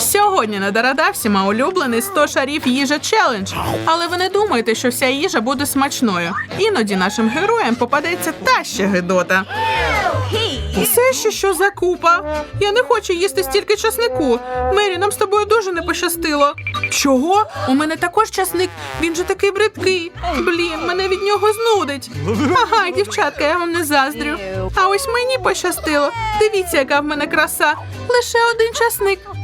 Сьогодні на Дарадавсіма улюблений 100 шарів їжа челендж. Але ви не думайте, що вся їжа буде смачною. Іноді нашим героям попадеться та ще гидота. Це ще що за купа? Я не хочу їсти стільки часнику. Мері, нам з тобою дуже не пощастило. Чого? У мене також часник. Він же такий бридкий. Блін, мене від нього знудить. Ага, дівчатка, я вам не заздрю. А ось мені пощастило. Дивіться, яка в мене краса. Лише один часник.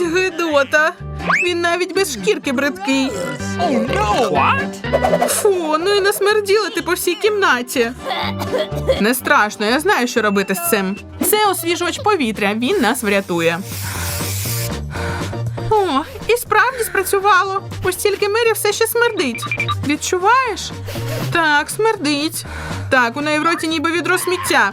Ось гидота. Він навіть без шкірки бридкий. Фу, ну і насмерділа ти по всій кімнаті. Не страшно, я знаю, що робити з цим. Це освіжувач повітря, він нас врятує. О, і справді спрацювало. Ось тільки Мері все ще смердить. Відчуваєш? Так, смердить. Так, у неї в роті ніби відро сміття.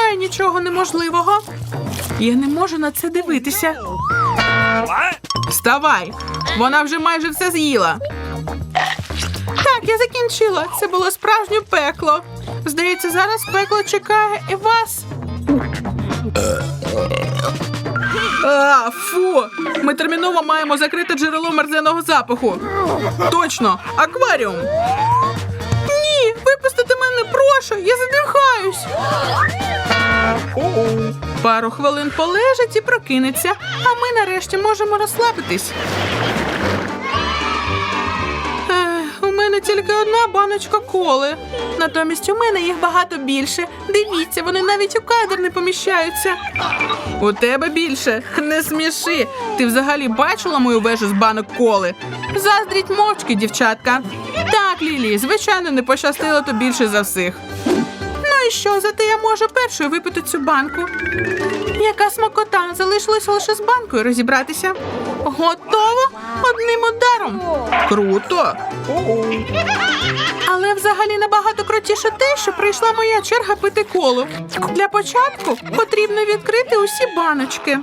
нічого неможливого. Я не можу на це дивитися. Вставай! Вона вже майже все з'їла. Так, я закінчила. Це було справжнє пекло. Здається, зараз пекло чекає і вас. А, фу! Ми терміново маємо закрити джерело мерзеного запаху. Точно, акваріум. Ні, випустите мене, прошу, я задихаюсь. Пару хвилин полежить і прокинеться, а ми нарешті можемо розслабитись. Ех, у мене тільки одна баночка коли. Натомість у мене їх багато більше. Дивіться, вони навіть у кадр не поміщаються. У тебе більше. Не сміши. Ти взагалі бачила мою вежу з банок коли? Заздріть мовчки, дівчатка. Так, Лілі, звичайно, не пощастило то більше за всіх. Ну що, зате я можу першою випити цю банку. Яка смакота, залишилося лише з банкою розібратися. Готово одним ударом. Круто. Але взагалі набагато крутіше те, що прийшла моя черга пити колу. Для початку потрібно відкрити усі баночки.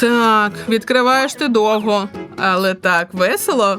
Так, відкриваєш ти довго. але так весело.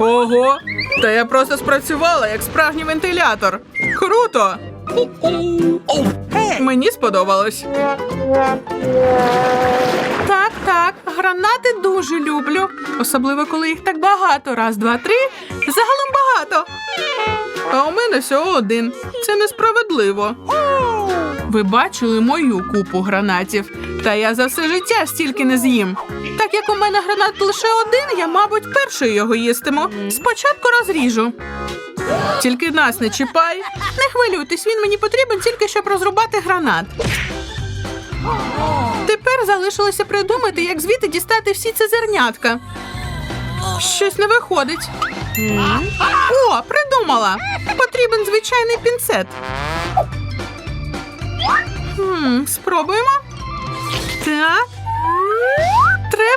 Ого, та я просто спрацювала як справжній вентилятор. Круто! Мені сподобалось. Так, так, гранати дуже люблю. Особливо, коли їх так багато. Раз, два, три. Загалом багато. А у мене всього один. Це несправедливо. Ви бачили мою купу гранатів, та я за все життя стільки не з'їм. Так як у мене гранат лише один, я, мабуть, перший його їстиму. Спочатку розріжу. Тільки нас не чіпай. Не хвилюйтесь, він мені потрібен тільки щоб розрубати гранат. Тепер залишилося придумати, як звідти дістати всі ці зернятка. Щось не виходить. О, придумала! Потрібен звичайний пінцет. Хм, спробуємо. Так.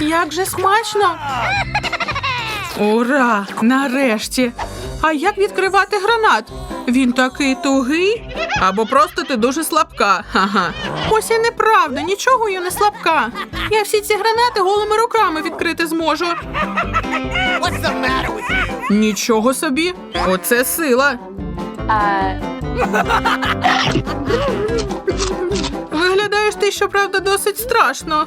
Як же смачно. Ура! Нарешті. А як відкривати гранат? Він такий тугий? Або просто ти дуже слабка. Ха-ха. Ось і неправда, нічого я не слабка. Я всі ці гранати голими руками відкрити зможу. Нічого собі. Оце сила. Виглядаєш ти, щоправда, досить страшно.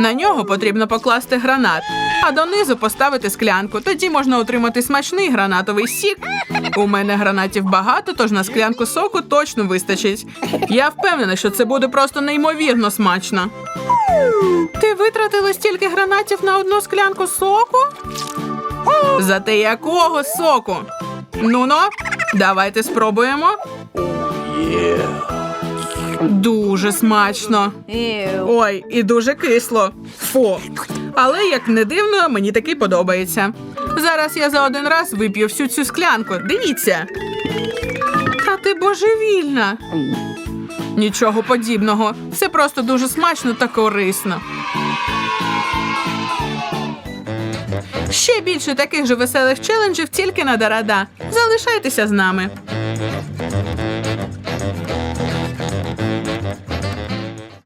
На нього потрібно покласти гранат, а донизу поставити склянку. Тоді можна отримати смачний гранатовий сік. У мене гранатів багато, тож на склянку соку точно вистачить. Я впевнена, що це буде просто неймовірно смачно. Ти витратила стільки гранатів на одну склянку соку? Зате якого соку? Ну-но, давайте спробуємо. Дуже смачно. Ой, і дуже кисло. Фу. Але як не дивно, мені такий подобається. Зараз я за один раз вип'ю всю цю склянку. Дивіться. Та ти божевільна. Нічого подібного. Це просто дуже смачно та корисно. Ще більше таких же веселих челенджів тільки на Дарада. Залишайтеся з нами.